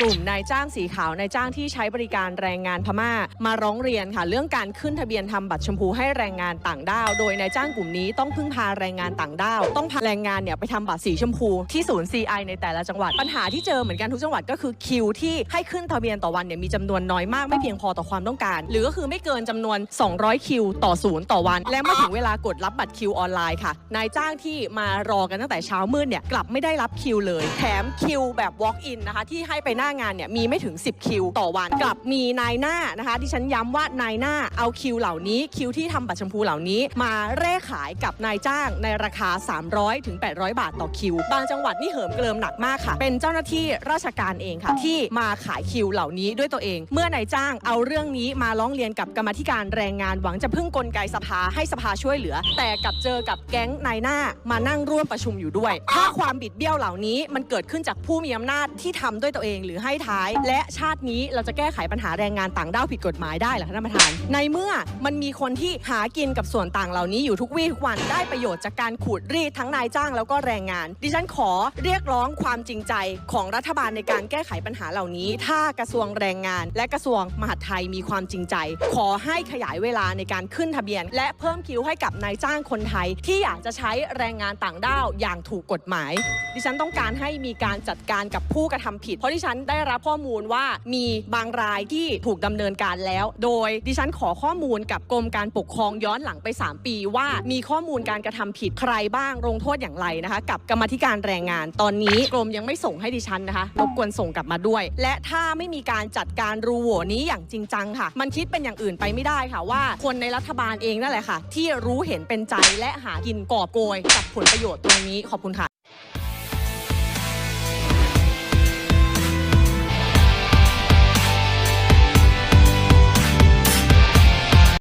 กลุ่มนายจ้างสีขาวนายจ้างที่ใช้บริการแรงงานพม่า มาร้องเรียนค่ะ เรื่องการขึ้นทะเบียนทำบัตรชมพูให้แรงงานต่างด้าว โดยนายจ้างกลุ่มนี้ต้องพึ่งพาแรงงานต่างด้าว ต้องพาแรงงานเนี่ยไปทำบัตรสีชมพูที่ศูนย์ CI ในแต่ละจังหวัด ปัญหาที่เจอเหมือนกันทุกจังหวัดก็คือคิวที่ให้ขึ้นทะเบียนต่อวันเนี่ยมีจำนวนน้อยมากไม่เพียงพอต่อความต้องการ หรือก็คือไม่เกินจำนวน 200 คิวต่อศูนย์ต่อวัน และเมื่อถึงเวลากดรับบัตรคิวออนไลน์ค่ะ นายจ้างที่มารอกันตั้งแต่เช้ามืดเนี่ยกลับไม่ได้รับคิวเลย แถมคิวแบบ walk in นะคะที่ให้ไปหน้างานเนี่ยมีไม่ถึง 10 คิว ต่อวันกลับมีนายหน้านะคะที่ฉันย้ำว่านายหน้าเอาคิวเหล่านี้ คิวที่ทำบัตรชมพูเหล่านี้ มาเร่ขายกับนายจ้างในราคา 300ถึง800 บาทต่อคิว บางจังหวัดนี่เหิมเกริมหนักมากค่ะ เป็นเจ้าหน้าที่ราชการเองค่ะ ที่มาขายคิวเหล่านี้ด้วยตัวเอง เมื่อนายจ้างเอาเรื่องนี้มาร้องเรียนกับกรรมธิการแรงงานหวังจะพึ่งกลไกสภาให้สภาช่วยเหลือ แต่กลับเจอกับแก๊งนายหน้ามานั่งร่วมประชุมอยู่ด้วย ถ้าความบิดเบี้ยวเหล่านี้มันเกิดขึ้นจากผู้มีอำนาจที่ทำด้วยตัวเองหรือให้ท้าย และชาตินี้เราจะแก้ไขปัญหาแรงงานต่างด้าวผิดกฎหมายได้เหรอคะท่านประธาน ในเมื่อมันมีคนที่หากินกับส่วนต่างเหล่านี้อยู่ทุกวี่ทุกวันได้ประโยชน์จากการขูดรีดทั้งนายจ้างแล้วก็แรงงาน ดิฉันขอเรียกร้องความจริงใจของรัฐบาลในการแก้ไขปัญหาเหล่านี้ ถ้ากระทรวงแรงงาน และกระทรวงมหาดไทยมีความจริงใจ ขอให้ขยายเวลาในการขึ้นทะเบียน และเพิ่มคิวให้กับนายจ้างคนไทย ที่อยากจะใช้แรงงานต่างด้าวอย่างถูกกฎหมาย ดิฉันต้องการให้มีการจัดการกับผู้กระทำผิด เพราะดิฉันได้รับข้อมูลว่ามีบางรายที่ถูกดำเนินการแล้ว โดยดิฉันขอข้อมูลกับกรมการปกครองย้อนหลังไป 3 ปีว่ามีข้อมูลการกระทำผิดใครบ้างลงโทษอย่างไรนะคะ กับกรรมธิการแรงงาน ตอนนี้กรมยังไม่ส่งให้ดิฉันนะคะรบกวนส่งกลับมาด้วย และถ้าไม่มีการจัดการรูโหวนี้อย่างจริงจังค่ะ มันคิดเป็นอย่างอื่นไปไม่ได้ค่ะว่า คนในรัฐบาลเองนั่นแหละค่ะ ที่รู้เห็นเป็นใจและหากินกอบโกยกับผลประโยชน์ตรงนี้ขอบคุณค่ะ